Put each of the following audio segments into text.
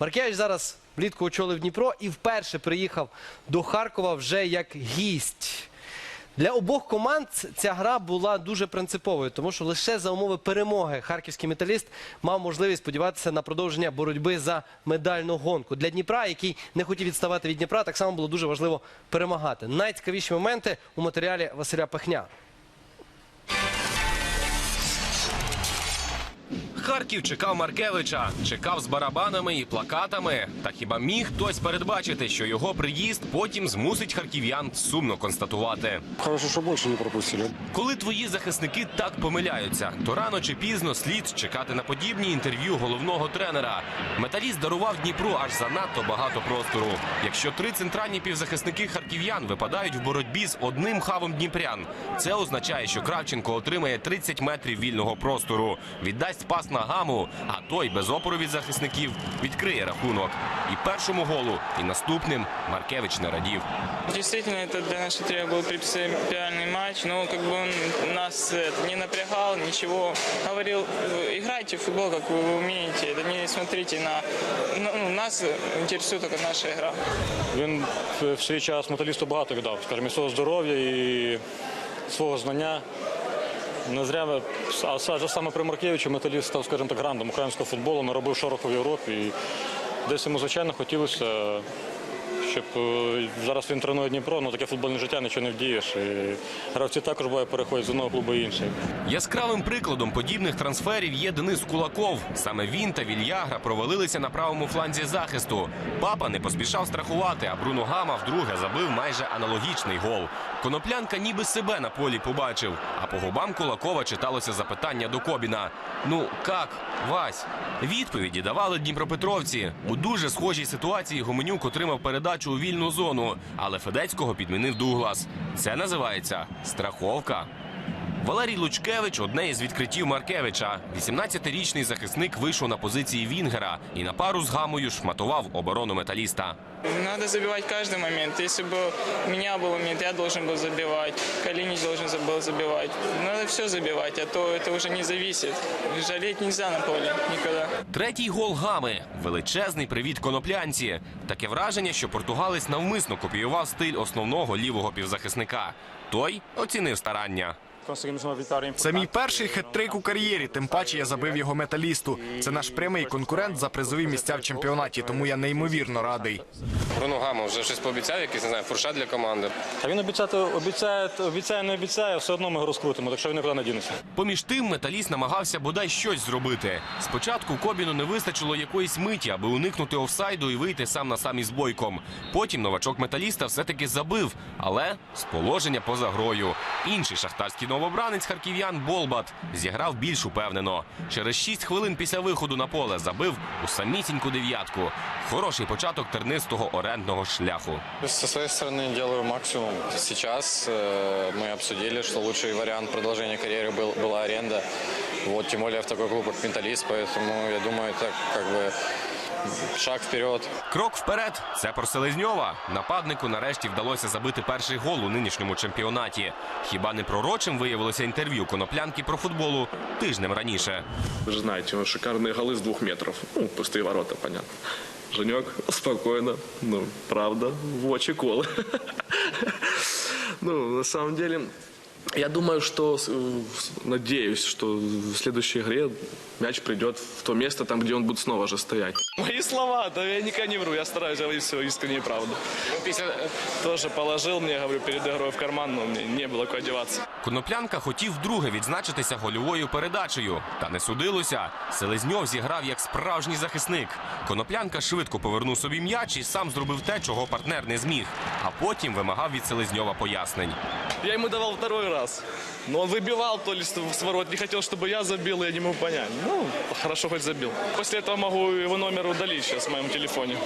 Маркевич зараз влітку очолив Дніпро і вперше приїхав до Харкова вже як гість. Для обох команд ця гра була дуже принциповою, тому що лише за умови перемоги харківський металіст мав можливість сподіватися на продовження боротьби за медальну гонку. Для Дніпра, який не хотів відставати від Дніпра, так само було дуже важливо перемагати. Найцікавіші моменти у матеріалі Василя Пехня. Харків чекав Маркевича, чекав з барабанами і плакатами. Та хіба міг хтось передбачити, що його приїзд потім змусить харків'ян сумно констатувати? Хорошо, что больше не пропустили. Коли твої захисники так помиляються, то рано чи пізно слід чекати на подібні інтерв'ю головного тренера. Металіст дарував Дніпру аж занадто багато простору. Якщо три центральні півзахисники харків'ян випадають в боротьбі з одним хавом дніпрян, це означає, що Кравченко отримає 30 метрів вільного простору, віддасть пас на гаму, а той без опору від захисників відкриє рахунок. І першому голу, і наступним Маркевич не радів. Действительно, это для нашей тренера был принципиальный матч, но как бы он нас это, не напрягал, ничего. Говорил, «Вы играйте в футбол, как вы умеете, это не смотрите на... Ну, нас интересует только наша игра. Він в в свій час металісту багато віддав, скажімо, і свого здоров'я і свого знання. Не зря, ви- а саме при Маркевичу металіст став, скажімо так, грандом українського футболу, наробив шороху в Європі. І десь йому, звичайно, хотілося, щоб е, зараз він тренує Дніпро, ну таке футбольне життя, нічого не вдієш. І гравці також буває переходять з одного клубу в інший. Яскравим прикладом подібних трансферів є Денис Кулаков. Саме він та Вільягра провалилися на правому фланзі захисту. Папа не поспішав страхувати, а Бруно Гама вдруге забив майже аналогічний гол. Коноплянка ніби себе на полі побачив, а по губам Кулакова читалося запитання до Кобіна: Ну як, Вась? Відповіді давали дніпропетровці. У дуже схожій ситуації Гуменюк отримав передачу у вільну зону, але Федецького підмінив Дуглас. Це називається страховка. Валерій Лучкевич одне із відкриттів Маркевича. 18-річний захисник вийшов на позиції Вінгера і на пару з гамою шматував оборону металіста. Надо забивать каждый момент. Если бы у меня был момент, я должен был забивать. Калинич должен был забивать. Надо все забивать, а то это уже не зависит. Жалеть нельзя на поле никогда. Третій гол гами величезний привіт коноплянці. Таке враження, що португалець навмисно копіював стиль основного лівого півзахисника. Той оцінив старання. Це мій перший хет-трик у кар'єрі. Тим паче я забив його металісту. Це наш прямий конкурент за призові місця в чемпіонаті, тому я неймовірно радий. Бруно Гама вже щось пообіцяв, якийсь не знаю, фуршет для команди. А він обіцяти, обіцяє, обіцяє, не обіцяє, все одно ми його розкрутимо, так що він нікуди не дінеться. Поміж тим, металіст намагався бодай щось зробити. Спочатку Кобіну не вистачило якоїсь миті, аби уникнути офсайду і вийти сам на сам із бойком. Потім новачок металіста все-таки забив, але з положення поза грою. Інший шахтарський новобранець харків'ян Болбат зіграв більш упевнено. Через 6 хвилин після виходу на поле забив у самісіньку дев'ятку. Хороший початок тернистого орендного шляху. Со своей стороны делаю максимум. Сейчас э, мы обсудили, что лучший вариант продолжения карьеры был, была аренда. Вот, тем более в такой клуб, как Менталист, поэтому я думаю, это как бы шаг вперед. Крок вперед. Це про Селезньова. Нападнику нарешті вдалося забити перший гол у нинішньому чемпіонаті. Хіба не пророчим виявилося інтерв'ю коноплянки про футболу тижнем раніше. Вы же знаете, у него шикарные голы с двух метров. Ну, пустые ворота, понятно. Женек, спокойно. Ну, правда, в очи колы. Ну, на самом деле, я думаю, что, э, надеюсь, что в следующей игре мяч придет в то место, там, где он будет снова же стоять. Мои слова, да я никогда не вру, я стараюсь говорить все искренне и правду. Тоже положил мне, говорю, перед игрой в карман, но мне не было куда деваться. Коноплянка хотів вдруге відзначитися гольовою передачею. Та не судилося. Селезньов зіграв як справжній захисник. Коноплянка швидко повернув собі м'яч і сам зробив те, чого партнер не зміг. А потім вимагав від Селезньова пояснень. Я ему давал второй раз. Но он выбивал то ли с с ворот, не хотел, чтобы я забил, и я не мог понять. Ну, хорошо хоть забил. После этого могу его номер удалить сейчас в моем телефоне.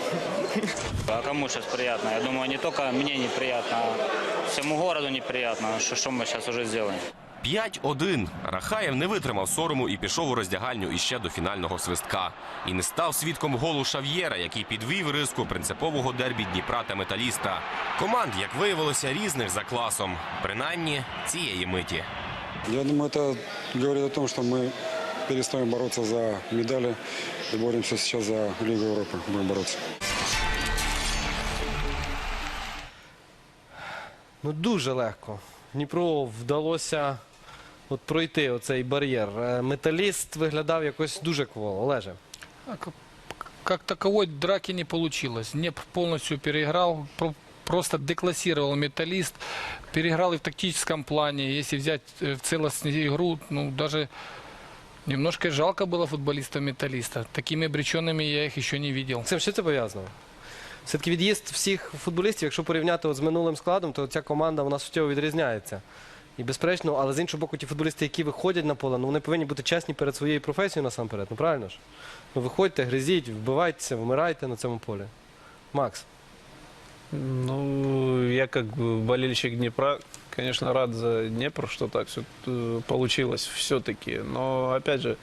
А кому сейчас приятно? Я думаю, не только мне неприятно, а всему городу неприятно. Что, что мы сейчас уже сделаем? 5-1. Рахаєв не витримав сорому і пішов у роздягальню іще до фінального свистка. І не став свідком голу Шав'єра, який підвів риску принципового дербі Дніпра та Металіста. Команд, як виявилося, різних за класом. Принаймні цієї миті. Я думаю, это говорит о том, что мы перестанем бороться за медали и боремся сейчас за Лигу Европы. Будем бороться. Ну дуже легко. Дніпру вдалося от пройти оцей бар'єр. Е, Металіст виглядав якось дуже кволо. Олеже. А Как, как таковой драки не получилось. Днепр полностью переиграл, про- просто деклассировал металлист, переиграл и в тактическом плане. Если взять э, в целостную игру, ну даже немножко жалко было футболистов металлиста. Такими обреченными я их еще не видел. Цим що це пов'язано? Все-таки від'їзд всіх футболістів, якщо порівняти от з минулим складом, то ця команда вона суттєво відрізняється. І безперечно, але з іншого боку, ті футболісти, які виходять на поле, ну вони повинні бути чесні перед своєю професією насамперед. Ну правильно ж? Ну виходьте, гризіть, вбивайтеся, вмирайте на цьому полі. Макс. Ну, я как болельщик Днепра, конечно, рад за Днепр, что так все получилось все-таки. Но, опять же,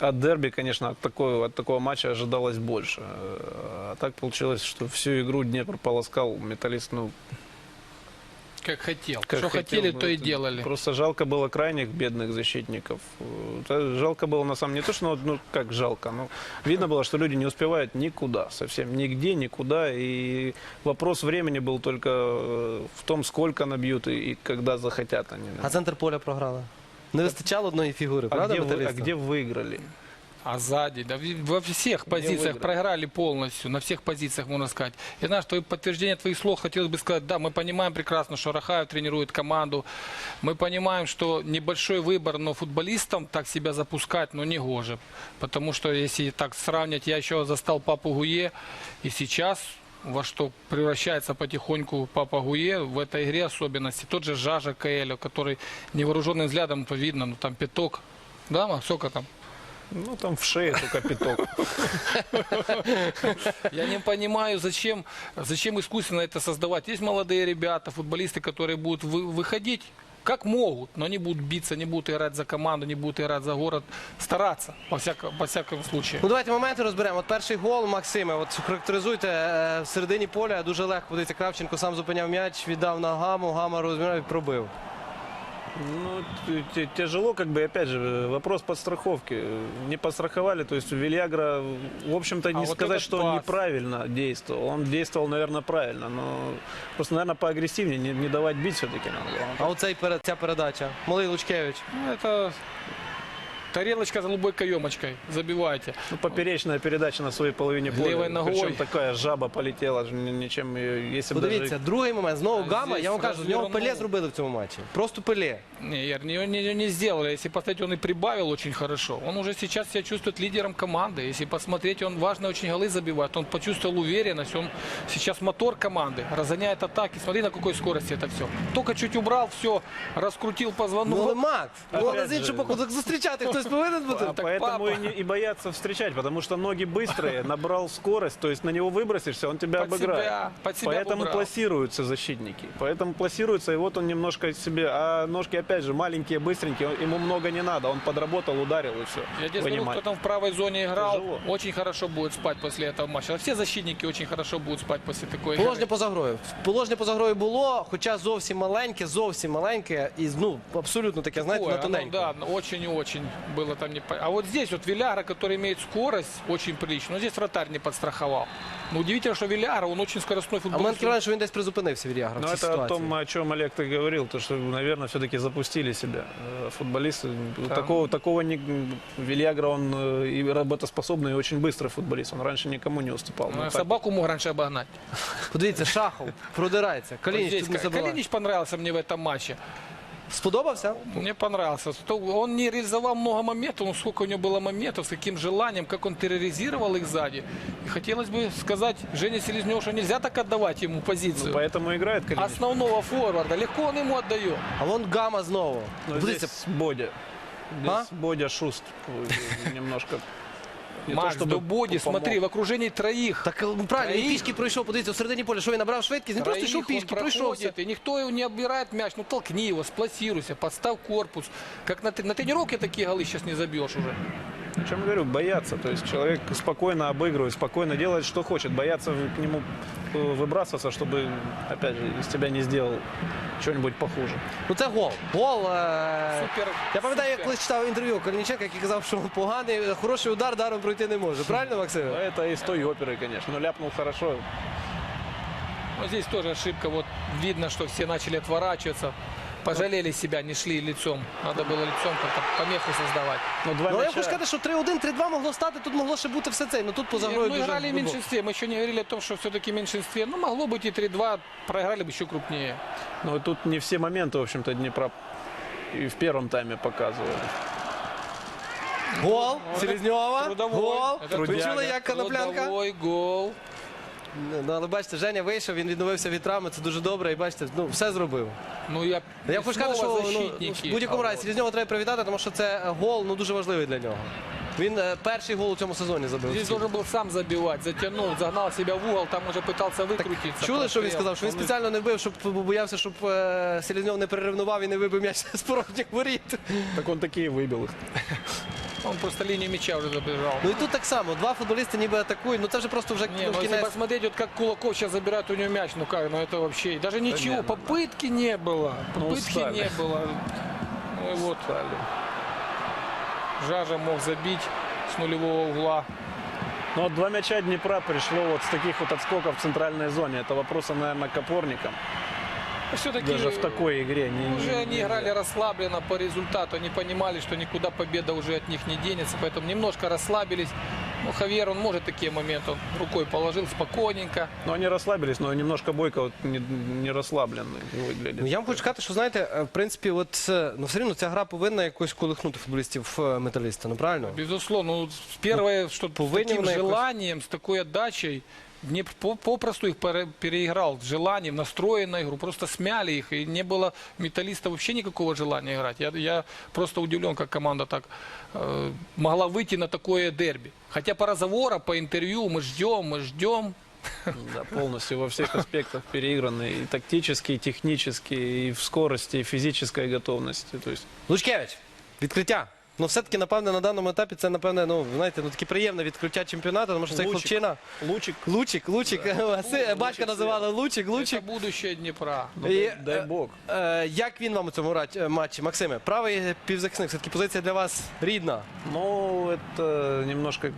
от дерби, конечно, от такого, от такого матча ожидалось больше. А так получилось, что всю игру Днепр полоскал. Металлист, ну, Как хотел. как Что хотел, хотели, ну, то и это делали. Просто жалко было крайних бедных защитников. Это жалко было, на самом деле, не то, что, ну, ну, как жалко, но видно было, что люди не успевают никуда, совсем нигде, никуда. И вопрос времени был только э, в том, сколько набьют и, и когда захотят они. А центр поля програли. Не вистачало одної фігури, А правда, где, вы- а металіста? где выиграли? А сзади, да, в- во всех позициях выиграли? проиграли полностью, на всех позициях, можно сказать. Я знаю, что подтверждение твоих слов хотелось бы сказать, да, мы понимаем прекрасно, что Рахаев тренирует команду, мы понимаем, что небольшой выбор, но футболистам так себя запускать, ну, не гоже. Потому что, если так сравнивать, я еще застал Папу Гуе, и сейчас во что превращается потихоньку Папа Гуе в этой игре особенности. Тот же Жажа Каэльо, который невооруженным взглядом, то видно, ну там пяток, да, Макс, сколько там? Ну, там в шее только пяток. Я не понимаю, зачем, зачем искусственно это создавать. Есть молодые ребята, футболисты, которые будут вы- выходить как могут, но не будут биться, не будут играть за команду, не будут играть за город. Стараться, во всяком, во всяком случае. Ну давайте моменти розберемо. От перший гол Максиме. От характеризуйте е, в середині поля. Дуже легко подивіться. Кравченко сам зупиняв м'яч, віддав на гаму, гама розміряв і пробив. Ну, т- т- тяжело, как бы, опять же, э, вопрос подстраховки. Не подстраховали, то есть Вильягра, в общем-то, не А вот сказать, этот что он пас. неправильно действовал. Он действовал, наверное, правильно, но просто, наверное, поагрессивнее, не, не давать бить все-таки надо. было. А оцей перед ця передача. Малий Лучкевич. Ну, это тарелочка с голубой каемочкой. Забивайте. Ну, поперечная передача на своей половине поля. Левой ногой. Причем такая жаба полетела, ж ни- ничем ее, если бы Подивіться, даже... другий момент. Знову А гама. Я вам здесь кажу, з нього розвернув. пеле зробили в цьому матчі. Просто пеле. Не, Яр, не, не, не сделали. Если посмотреть, он и прибавил очень хорошо. Он уже сейчас себя чувствует лидером команды. Если посмотреть, он важные очень голы забивает. Он почувствовал уверенность. Он сейчас мотор команды. Разгоняет атаки. Смотри, на какой скорости это все. Только чуть убрал, все, раскрутил позвонок. Ну, але Макс, ну, але Опять з іншого же. боку, так зустрічати хтось повинен бути. Так Поэтому папа. и, не, и боятся встречать, потому что ноги быстрые, набрал скорость, то есть на него выбросишься, он тебя Под обыграет. себя, под себя Поэтому убрал. пласируются защитники. Поэтому пласируются, и вот он немножко себе. А ножки, опять же, маленькие, быстренькие, он- ему много не надо. Он подработал, ударил и все. Я тебе скажу, Вынимай. кто там в правой зоне играл, Тяжело. очень хорошо будет спать после этого матча. Все защитники очень хорошо будут спать после такой игры. Положення поза грою. Положення поза грою було, хоча зовсім маленьке, зовсім маленьке і ну, абсолютно таке, знаєте, Ой, на оно, тоненьке. да, очень и очень было там не... по- А вот здесь вот Виляра, который имеет скорость очень приличную, но здесь вратарь не подстраховал. Но удивительно, что Виляра, он очень скоростной А в мене футболист. таке враження, що він десь призупинився від Ягра в Ну, цій это о ситуації. том, о чем Олег ты говорил, то, что, наверное, все-таки запустили себя э, футболисты. Такого, такого не... Вильягра, он э, и работоспособный, и очень быстрый футболист. Он раньше никому не уступал. Ну, Но я так собаку мог раньше обогнать. Подивіться, Шахов продирається. Вот Калініч здесь тут не Ка- забиває. Калинич понравился мне в этом матче. Сподобався? Мне понравился. То Он не реализовал много моментов, но сколько у него было моментов, с каким желанием, как он терроризировал их сзади. И хотелось бы сказать Жене Селезневу, что нельзя так отдавать ему позицию. Поэтому играет Калинич. Основного форварда. Легко он ему отдает. А вон Гама знову. Но Подивіться, здесь Бодя. Здесь А? Бодя Шуст немножко. Не то Макс, чтобы до Боди, помог. смотри, в окружении троих. так ну, правильно, він Троїх. пішки пройшов, подивіться, в середині поля, що він набрав швидкість, він просто Троих йшов он пішки, пройшовся. проходит, и никто его не отбирает мяч. Ну толкни его, спласируйся, подстав корпус. Как на, на тренировке такие голы сейчас не забьешь уже. О чем я говорю, бояться. То есть человек спокойно обыгрывает, спокойно делает, что хочет. Бояться к нему э, выбрасываться, чтобы, опять же, из тебя не сделал что-нибудь похуже. Ну це гол. Гол. е, Супер. Я пам'ятаю, як колись читав інтерв'ю Корніченка, який казав, що поганий, хороший удар даром пройти не може. Правильно, Максим? Но это из той оперы, конечно. Но ляпнул хорошо. Но здесь тоже ошибка. Вот видно, что все начали отворачиваться. Пожалели себя, не шли лицом. Надо было лицом как-то помеху создавать. Но два Ну, я мяча- хочу сказати, що 3-1, 3-2 могло стати, тут могло ще бути все це. Ну тут поза Не, грою ну, дуже играли в глибоко. меньшинстве. Мы еще не говорили о том, что все-таки в меньшинстве. Ну, могло быть и 3-2. Проиграли бы еще крупнее. Но тут не все моменты, в общем-то, Днепра и в первом тайме показывали. Гол Селезньова. Трудовой. Гол. Это Ви трудяга. чули, як коноплянка? Трудовой гол. Ну, але бачите, Женя вийшов, він відновився від травми, це дуже добре. І бачите, ну все зробив. Ну, я, Я и хочу сказати, що снова ну, защитники. в будь-якому разі Селезньова треба привітати, тому що це гол ну, дуже важливий для нього. Він е, перший гол у цьому сезоні забив. Здесь должен был сам забивать, затянул, загнал себя в угол, там уже пытался выкрутиться. Чули, що він прострел. сказав? Що він спеціально не бив, щоб бо боявся, щоб е, Селезньов не переревнував і не вибив м'яч з порожніх воріт. Так он такие выбил их. Он просто линию мяча уже забежал. Ну і тут так само, два футболісти ніби атакують. Ну це вже просто вже Не, ну, ну если кінець. посмотреть, вот как Кулаков сейчас забирает у него мяч, ну как, ну это вообще, даже ничего, нет, ну попытки не было, Ну, попытки устали. не было. Ну и вот, Жажа мог забить с нулевого угла. Но вот два мяча Днепра пришло вот с таких вот отскоков в центральной зоне. Это вопросы, наверное, к опорникам. Все-таки Даже в такой игре. Не, не- уже они не- играли расслабленно по результату, они понимали, что никуда победа уже от них не денется, поэтому немножко расслабились. Ну, Хавьер, он может такие моменты, он рукой положил спокойненько. Но они расслабились, но немножко Бойко вот не, не расслабленный выглядит. Ну, я вам хочу сказати, що знаєте, е, в принципі, от е, ну все рівно ця гра повинна якось колихнути футболістів е, металіста. Ну правильно? Безусловно, ну, первое, что с Повинен таким на якось- желанием, с такой отдачей, Днепр по- попросту их пере- переиграл с желанием, настроен на игру, просто смяли их, и не было у металлиста вообще никакого желания играть. Я, я просто удивлен, как команда так э, могла выйти на такое дерби. Хотя по разговорам, по интервью мы ждем, мы ждем. Да, полностью во всех аспектах переигранный. И тактически, и технически, и в скорости, и физической готовности. То есть Лучкевич, відкриття. Ну, все-таки, напевне, на даному етапі це, напевне, ну, знаєте, ну таке приємне відкриття чемпіонату, тому що цей Лучик. хлопчина. лучик, Лучик, лучик. Си- Батька називали Лучик, Это Лучик. будущее Днепра. ну, І, дай, е, бог. Е, як він вам у цьому ра- е, матчі? Максиме, правий півзахисник, все-таки позиція для вас рідна. Ну, это немножко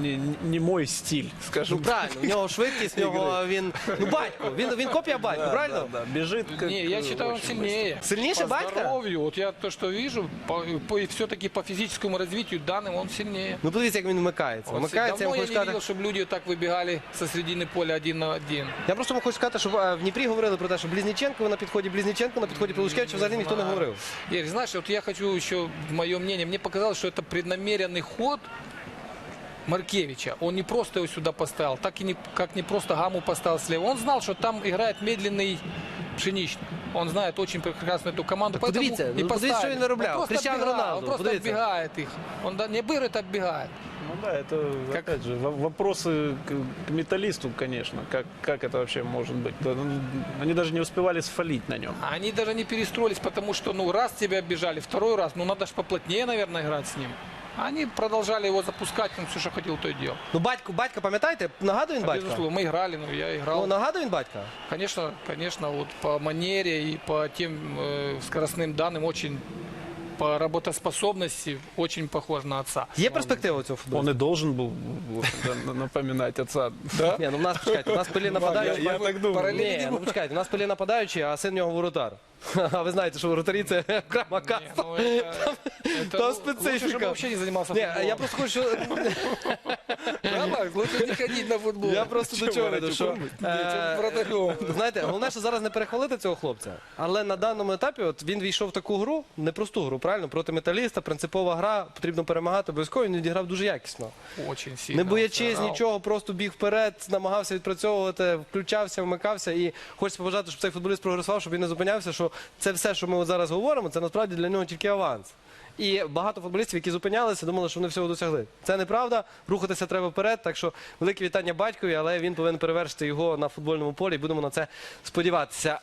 не, не мой стиль, скажем Ну так. правильно, в нього швидкість, в нього він. Ну батько, він, він копія батька, Да, правильно? да, да, бежит как Не, я э, считаю, он очень сильнее. Сильнейший по батька? здоровью, вот я то, что вижу, по, по- все-таки по физическому развитию данным он сильнее. Ну подивіться, як він вмикається. Вот Вмикається, я давно вам я хочу не сказати. видел, чтобы люди так выбегали со середины поля один на один. Я просто вам хочу сказати, що е, в Дніпрі говорили про те, що Близніченко на підході, Близніченко на підході про Лучкевича взагалі ніхто не говорив. Игорь, знаешь, вот я хочу еще, мое мнение, мне показалось, что это преднамеренный ход Маркевича. Он не просто его сюда поставил, так и не, как не просто Гаму поставил слева. Он знал, что там играет медленный Пшеничник. Он знает очень прекрасно эту команду. Так поэтому подивіться, и ну, подивіться, поставили. що він наробляв. Он просто Кріштіану отбегает, Роналду, Он просто подивіться. отбегает их. Он да, не обыгрывает, а отбегает. Ну да, это опять же во- вопросы к, к металлисту, конечно. Как, как это вообще может быть? Да, ну, они даже не успевали сфалить на нем. А Они даже не перестроились, потому что, ну, раз тебя обижали, второй раз, ну, надо же поплотнее, наверное, играть с ним. Они продолжали его запускать, он все, что хотел, то и делал. Ну батько, батька, пам'ятаєте? Нагадує він А, батька? Безусловно, мы играли, ну, я играл. Ну, нагадує він батька? Конечно, конечно, вот по манере и по тем э, скоростным данным очень по работоспособности очень похож на отца. Є перспектива у цього Он футболу? и должен был в общем-то, на- напоминать отца. Да? Ні, ну в нас почекайте, у нас пилі нападаючі. я так думаю. Ні, ну почекайте, у нас пилі нападаючі, а син в нього воротар. А ви знаєте, що воротарі це окрема Не, каста. ну, это, это там лу- специфика. Лучше, чтобы вообще не занимался Ні, футболом. я просто хочу, що Да, Макс, лучше не ходить на футбол. я просто до чого веду, що е, вратарем. знаєте, головне, що зараз не перехвалити цього хлопця, але на даному етапі, от він війшов в таку гру, непросту гру, правильно, проти металіста, принципова гра, потрібно перемагати обов'язково. Він відіграв дуже якісно. Очень сильно. Не боячись сыграл. нічого, просто біг вперед, намагався відпрацьовувати, включався, вмикався. І хочеться побажати, щоб цей футболіст прогресував, щоб він не зупинявся. Що це все, що ми зараз говоримо, це насправді для нього тільки аванс. І багато футболістів, які зупинялися, думали, що вони всього досягли. Це неправда. Рухатися треба вперед. Так що велике вітання батькові, але він повинен перевершити його на футбольному полі. і Будемо на це сподіватися.